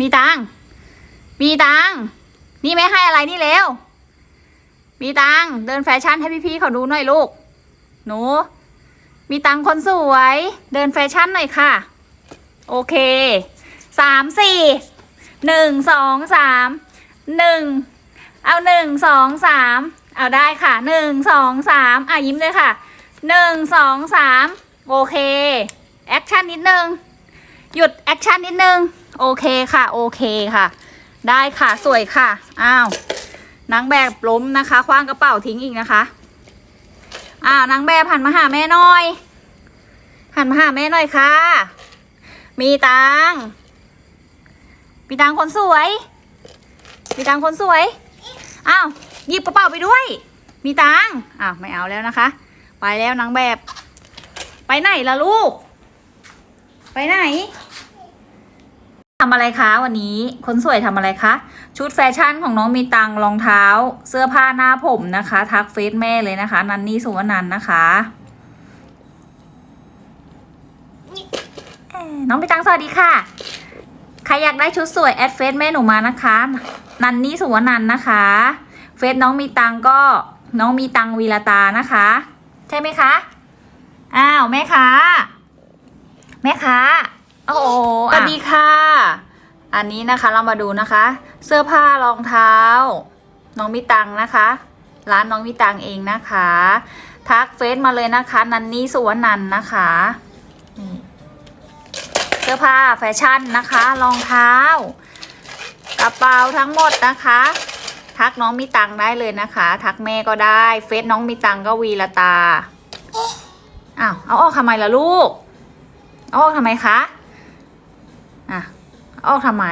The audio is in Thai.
มีตังมีตังนี่ไม่ให้อะไรนี่เร็ว มีตังเดินแฟชั่นให้พี่ๆเขาดูหน่อยลูก หนู มีตังค์คนสวย เดินแฟชั่นหน่อยค่ะ โอเค สามสี่ หนึ่งสองสาม หนึ่ง เอาหนึ่งสองสาม เอาได้ค่ะ หนึ่งสองสามอะยิ้มเลยค่ะ หนึ่งสองสาม โอเค แอคชั่นนิดนึง หยุดแอคชั่นนิดนึง โอเคค่ะ โอเคค่ะ ได้ค่ะสวยค่ะ อ้าวนางแบบล้มนะคะคว้างกระเป๋าทิ้งอีกนะคะ อ้าวนางแบบหันมาหาแม่หน่อยหันมาหาแม่หน่อยค่ะ มีตังมีตังคนสวย มีตังคนสวย อ้าวหยิบกระเป๋าไปด้วย มีตังอ้าวไม่เอาแล้วนะคะ ไปแล้วนางแบบ ไปไหนล่ะลูก ไปไหน ทำอะไรคะวันนี้คนสวยทำอะไรคะ ชุดแฟชั่นของน้องมีตังรองเท้า เสื้อผ้าหน้าผมนะคะ ทักเฟซแม่เลยนะคะ นันนี่สุวรรณันนะคะ น้องมีตังสวัสดีค่ะ ใครอยากได้ชุดสวยแอดเฟซแม่หนูมานะคะ นันนี่สุวรรณันนะคะ เฟซน้องมีตังก็น้องมีตังวีรตานะคะ ใช่ไหมคะ อ้าวแม่ค้าแม่ค้า โอ้โหสวัสดีค่ะ อันนี้นะคะเรามาดูนะคะ เสื้อผ้ารองเท้า น้องมีตังนะคะ ร้านน้องมีตังเองนะคะ ทักเฟซมาเลยนะคะ นันนี่สุวรรณันนะคะเสื้อผ้าแฟชั่นนะคะรองเท้ากระเป๋าทั้งหมดนะคะ ทักน้องมีตังได้เลยนะคะ ทักแม่ก็ได้เฟซน้องมีตังก็วีละตาอ้าวเอาออกทำไมล่ะลูกเอาออกทำไมคะ อะออกทำไม